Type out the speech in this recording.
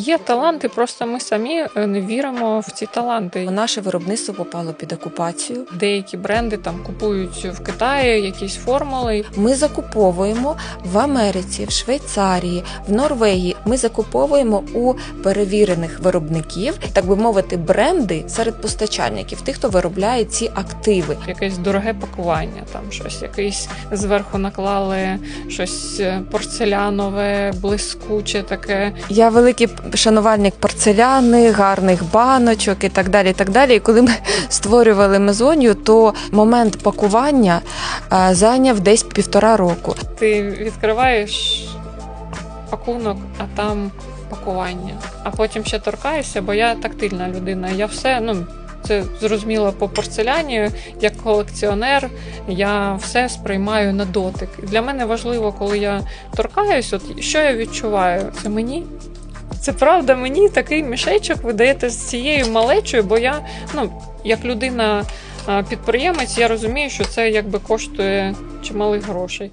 Є таланти, просто ми самі е, не віримо в ці таланти. Наше виробництво попало під окупацію. Деякі бренди там купують в Китаї якісь формули. Ми закуповуємо в Америці, в Швейцарії, в Норвегії. Ми закуповуємо у перевірених виробників, так би мовити, бренди серед постачальників, тих, хто виробляє ці активи. Якесь дороге пакування, там щось, якийсь зверху наклали щось е, порцелянове, блискуче таке. Я великий шанувальник порцеляни, гарних баночок і так далі. І так далі. І коли ми створювали мезонію, то момент пакування зайняв десь півтора року. Ти відкриваєш пакунок, а там пакування. А потім ще торкаєшся, бо я тактильна людина. Я все, ну. Це зрозуміло по порцеляні, як колекціонер, я все сприймаю на дотик. Для мене важливо, коли я торкаюсь, от що я відчуваю? Це мені? Це правда, мені такий мішечок ви даєте з цією малечою, бо я, ну, як людина-підприємець, я розумію, що це якби коштує чималих грошей.